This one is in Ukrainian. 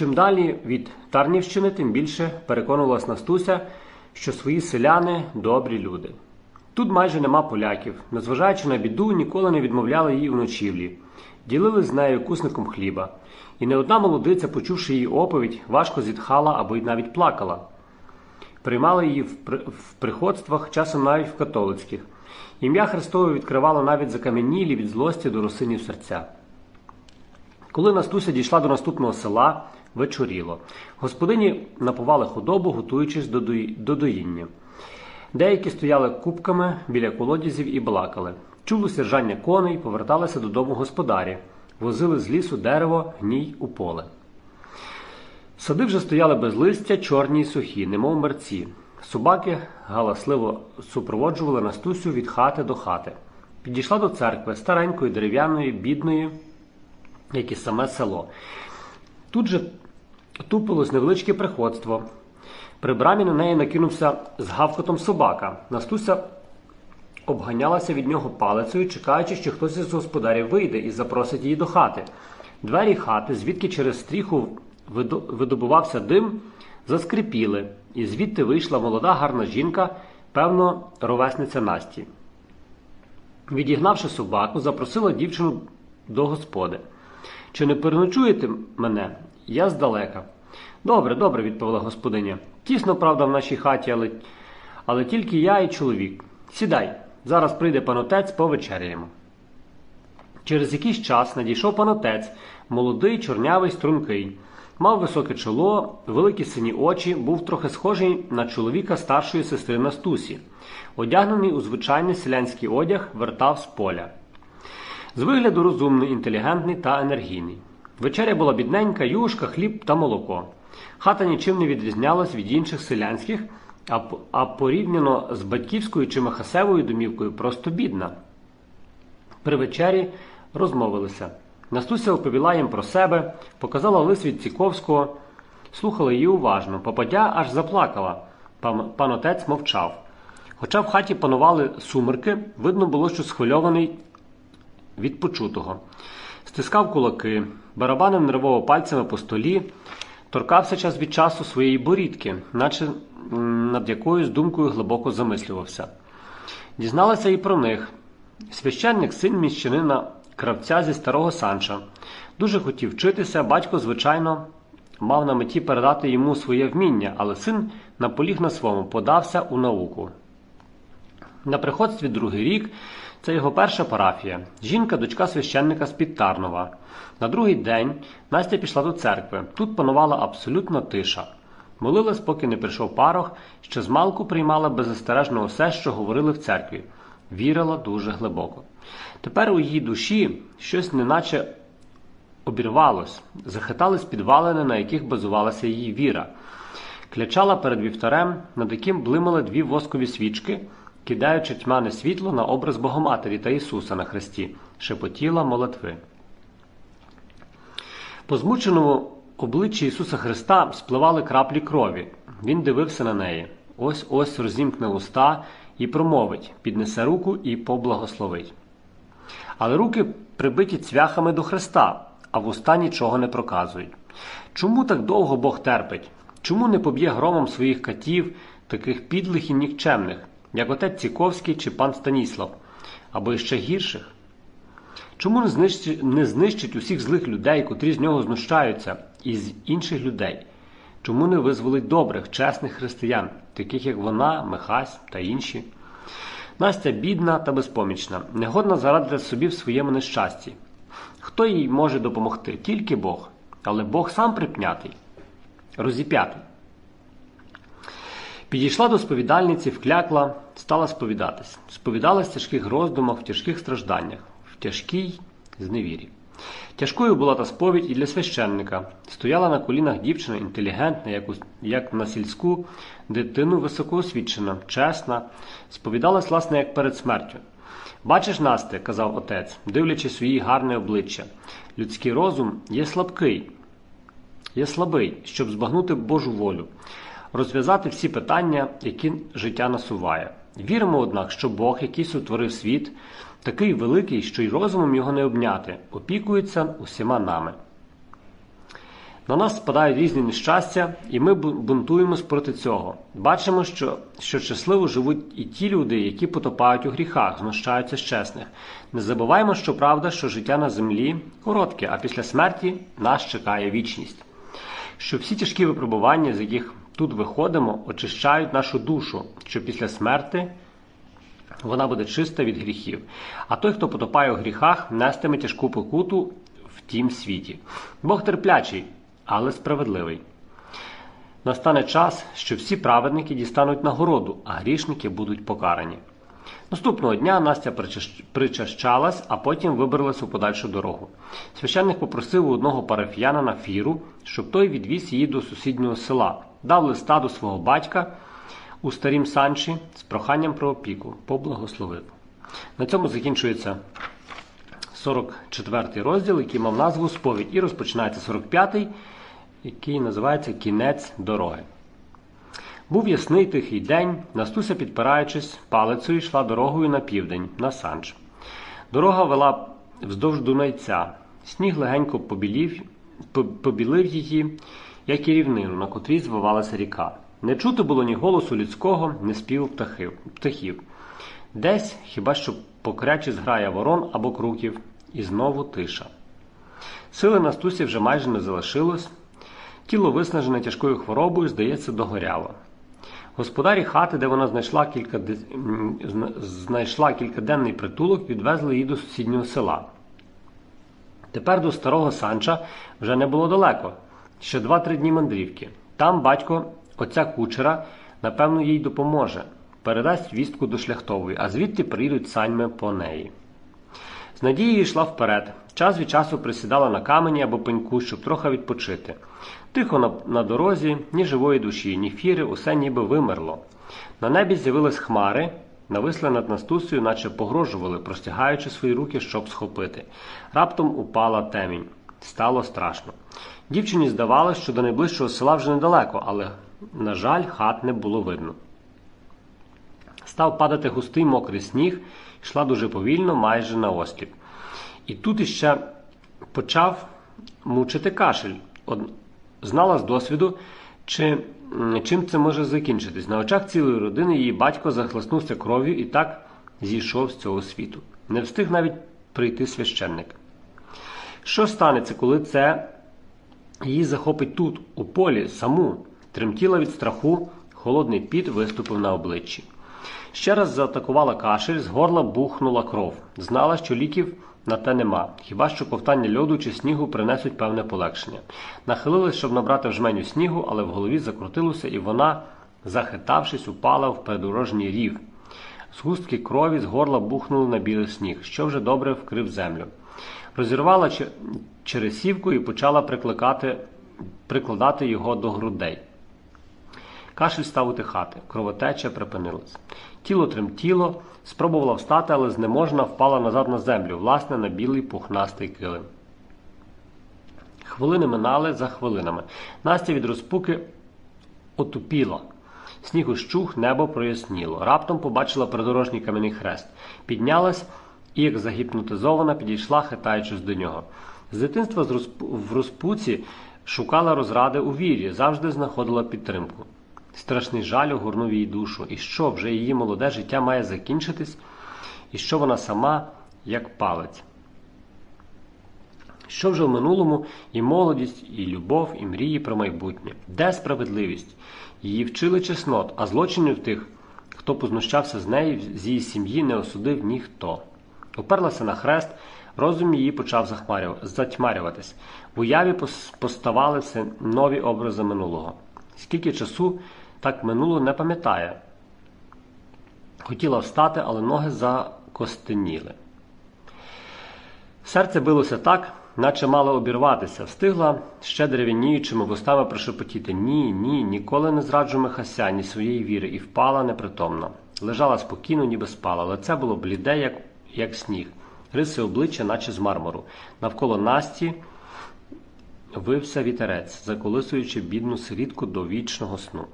Чим далі від Тарнівщини, тим більше переконувалась Настуся, що свої селяни добрі люди. Тут майже нема поляків, незважаючи на біду, ніколи не відмовляли їй у ночівлі, ділили з нею кусником хліба. І не одна молодиця, почувши її оповідь, важко зітхала або й навіть плакала. Приймали її в, в приходствах, часом навіть в католицьких. Ім'я Христове відкривало навіть закам'янілі від злості до росинів серця. Коли Настуся дійшла до наступного села, вечоріло. Господині напували худобу, готуючись до, дої... до доїння. Деякі стояли купками біля колодязів і балакали. Чулося ржання коней, поверталися додому господарі, возили з лісу дерево, гній у поле. Сади вже стояли без листя, чорні й сухі, немов мерці. Собаки галасливо супроводжували Настусю від хати до хати. Підійшла до церкви старенької, дерев'яної, бідної, як і саме село. Тут же тупилось невеличке приходство. При брамі на неї накинувся з гавкотом собака. Настуся обганялася від нього палицею, чекаючи, що хтось із господарів вийде і запросить її до хати. Двері хати, звідки через стріху видобувався дим, заскрипіли, і звідти вийшла молода гарна жінка, певно, ровесниця Насті. Відігнавши собаку, запросила дівчину до господи. Чи не переночуєте мене? Я здалека. Добре, добре, відповіла господиня. Тісно, правда, в нашій хаті, але, але тільки я і чоловік. Сідай, зараз прийде панотець, повечеряємо. Через якийсь час надійшов панотець, молодий, чорнявий, стрункий. Мав високе чоло, великі сині очі, був трохи схожий на чоловіка старшої сестри Настусі. Одягнений у звичайний селянський одяг, вертав з поля. З вигляду розумний, інтелігентний та енергійний. Вечеря була бідненька, юшка, хліб та молоко. Хата нічим не відрізнялась від інших селянських, а, порівняно з батьківською чи Махасевою домівкою просто бідна. При вечері розмовилися. Настуся оповіла їм про себе, показала лист від Ціковського, слухали її уважно. Попадя аж заплакала. Пан отець мовчав. Хоча в хаті панували сумерки, видно було, що схвильований від почутого. Стискав кулаки, барабанив нервово пальцями по столі, торкався час від часу своєї борідки, наче над якоюсь думкою глибоко замислювався. Дізналася і про них. Священник, син міщанина кравця зі старого Санча. Дуже хотів вчитися, батько, звичайно, мав на меті передати йому своє вміння, але син наполіг на своєму, подався у науку. На приходстві другий рік це його перша парафія. Жінка, дочка священника з Підтарнова. На другий день Настя пішла до церкви. Тут панувала абсолютна тиша. Молилась, поки не прийшов парох, що змалку приймала беззастережно усе, що говорили в церкві. Вірила дуже глибоко. Тепер у її душі щось неначе обірвалось, захитались підвалини, на яких базувалася її віра. Клячала перед вівтарем, над яким блимали дві воскові свічки, кидаючи тьмяне світло на образ Богоматері та Ісуса на хресті, шепотіла молитви. По змученому обличчі Ісуса Христа спливали краплі крові. Він дивився на неї. Ось ось розімкне уста і промовить, піднесе руку і поблагословить. Але руки прибиті цвяхами до Христа, а вуста нічого не проказують. Чому так довго Бог терпить? Чому не поб'є громом своїх катів, таких підлих і нікчемних, як отець Ціковський чи пан Станіслав, або іще гірших? Чому не знищить, не знищить усіх злих людей, котрі з нього знущаються, і з інших людей? Чому не визволить добрих, чесних християн, таких як вона, Михась та інші? Настя бідна та безпомічна, негодна зарадити собі в своєму нещасті. Хто їй може допомогти? Тільки Бог. Але Бог сам припнятий, розіп'ятий. Підійшла до сповідальниці, вклякла, стала сповідатись. Сповідалась в тяжких роздумах, в тяжких стражданнях, в тяжкій зневірі. Тяжкою була та сповідь і для священника. Стояла на колінах дівчина інтелігентна, як, у, як на сільську дитину високоосвічена, чесна, сповідалась, власне, як перед смертю. Бачиш, Насте, казав отець, дивлячись у її гарне обличчя, людський розум є слабкий, є слабий, щоб збагнути Божу волю, розв'язати всі питання, які життя насуває. Віримо, однак, що Бог, який сотворив світ, такий великий, що й розумом його не обняти, опікується усіма нами. На нас спадають різні нещастя, і ми бу- бунтуємось проти цього. Бачимо, що, що щасливо живуть і ті люди, які потопають у гріхах, знущаються з чесних. Не забуваємо, що правда, що життя на землі коротке, а після смерті нас чекає вічність. Що всі тяжкі випробування, з яких тут виходимо, очищають нашу душу, що після смерти вона буде чиста від гріхів. А той, хто потопає у гріхах, нестиме тяжку покуту в тім світі. Бог терплячий, але справедливий. Настане час, що всі праведники дістануть нагороду, а грішники будуть покарані. Наступного дня Настя причащалась, а потім вибралась у подальшу дорогу. Священник попросив у одного парафіянина фіру, щоб той відвіз її до сусіднього села, дав листа до свого батька у старім санчі з проханням про опіку, поблагословив. На цьому закінчується 44 розділ, який мав назву Сповідь, і розпочинається 45-й, який називається Кінець дороги. Був ясний тихий день, Настуся, підпираючись палицею, йшла дорогою на південь, на Санч. Дорога вела вздовж Дунайця. Сніг легенько побілів, побілив її, як і рівнину, на котрій звивалася ріка. Не чути було ні голосу людського, ні співу птахів. Десь хіба що покряче зграє ворон або круків, і знову тиша. Сили Настусі вже майже не залишилось. Тіло, виснажене тяжкою хворобою, здається, догоряло. Господарі хати, де вона знайшла, кілька, знайшла кількаденний притулок, відвезли її до сусіднього села. Тепер до старого Санча вже не було далеко, ще два-три дні мандрівки. Там батько отця кучера, напевно, їй допоможе, передасть вістку до шляхтової, а звідти приїдуть саньми по неї. З надією йшла вперед. Час від часу присідала на камені або пеньку, щоб трохи відпочити. Тихо на, на дорозі, ні живої душі, ні фіри, усе ніби вимерло. На небі з'явились хмари, нависли над Настусею, наче погрожували, простягаючи свої руки, щоб схопити. Раптом упала темінь. Стало страшно. Дівчині здавалося, що до найближчого села вже недалеко, але, на жаль, хат не було видно. Став падати густий мокрий сніг, йшла дуже повільно, майже на осліп. І тут іще почав мучити кашель. Знала з досвіду, чи, чим це може закінчитись. На очах цілої родини її батько захлеснувся кров'ю і так зійшов з цього світу. Не встиг навіть прийти священник. Що станеться, коли це її захопить тут, у полі, саму? Тремтіла від страху, холодний піт виступив на обличчі. Ще раз заатакувала кашель, з горла бухнула кров. Знала, що ліків на те нема, хіба що ковтання льоду чи снігу принесуть певне полегшення. Нахилилась, щоб набрати в жменю снігу, але в голові закрутилося, і вона, захитавшись, упала в передорожній рів. Згустки крові з горла бухнули на білий сніг, що вже добре вкрив землю. Розірвала чересівку і почала прикладати його до грудей. Кашель став утихати, кровотеча припинилась. Тіло тремтіло, спробувала встати, але знеможна впала назад на землю, власне, на білий пухнастий килим. Хвилини минали за хвилинами. Настя від розпуки отупіла. Сніг ущух, небо проясніло. Раптом побачила придорожній кам'яний хрест. Піднялась і, як загіпнотизована, підійшла, хитаючись до нього. З дитинства в розпуці шукала розради у вірі, завжди знаходила підтримку. Страшний жаль огорнув її душу. І що вже її молоде життя має закінчитись, і що вона сама як палець. Що вже в минулому і молодість, і любов, і мрії про майбутнє. Де справедливість? Її вчили чеснот, а злочинів тих, хто познущався з неї, з її сім'ї, не осудив ніхто. Оперлася на хрест, розум її почав затьмарюватись. В уяві пос- поставали нові образи минулого. Скільки часу так минуло, не пам'ятає. Хотіла встати, але ноги закостеніли. Серце билося так, наче мало обірватися. Встигла ще дерев'яніючими вустами прошепотіти Ні, ні, ніколи не зраджу Михася, ні своєї віри, і впала непритомно. Лежала спокійно, ніби спала. Лице було бліде, як, як сніг, риси обличчя, наче з мармуру. Навколо Насті вився вітерець, заколисуючи бідну сирітку до вічного сну.